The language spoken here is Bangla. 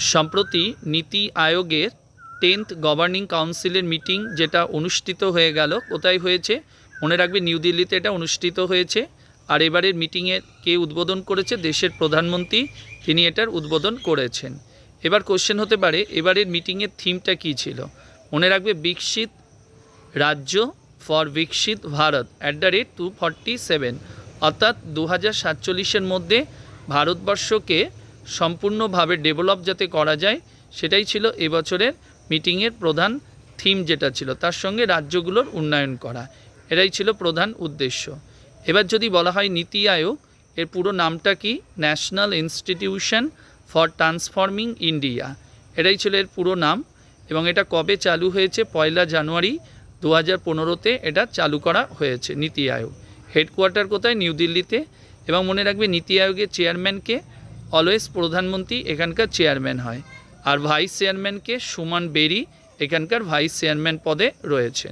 সম্প্রতি নীতি আয়োগের টেন্থ গভর্নিং কাউন্সিলের মিটিং যেটা অনুষ্ঠিত হয়ে গেল, কোথায় হয়েছে? মনে রাখবে, নিউ দিল্লিতে এটা অনুষ্ঠিত হয়েছে। আর এবারের মিটিংয়ে কে উদ্বোধন করেছে? দেশের প্রধানমন্ত্রী, তিনি এটার উদ্বোধন করেছেন। এবার কোশ্চেন হতে পারে, এবারের মিটিংয়ের থিমটা কী ছিল? মনে রাখবে, বিকশিত রাজ্য ফর বিকশিত Bharat at the rate two forty seven অর্থাৎ দু হাজার সাতচল্লিশের মধ্যে ভারতবর্ষকে সম্পূর্ণভাবে ডেভেলপ যাতে করা যায়, সেটাই ছিল এবছরের মিটিংয়ের প্রধান থিম যেটা ছিল, তার সঙ্গে রাজ্যগুলোর উন্নয়ন করা। এটাই ছিল প্রধান উদ্দেশ্য। এবার যদি বলা হয় নীতি আয়োগ, এর পুরো নামটা কি? National institution for transforming India. এটাই ছিল এর পুরো নাম এবং এটা কবে চালু হয়েছে? পয়লা জানুয়ারি দু হাজার পনেরোতে এটা চালু করা হয়েছে, নীতি আয়োগ। হেডকোয়ার্টার কোথায়? নিউ দিল্লিতে। এবং মনে রাখবে, নীতি আয়োগের চেয়ারম্যানকে অলওয়েজ প্রধানমন্ত্রী এখানকার চেয়ারম্যান হয়। আর ভাইস চেয়ারম্যানকে সুমান বেরি এখানকার ভাইস চেয়ারম্যান পদে রয়েছেন।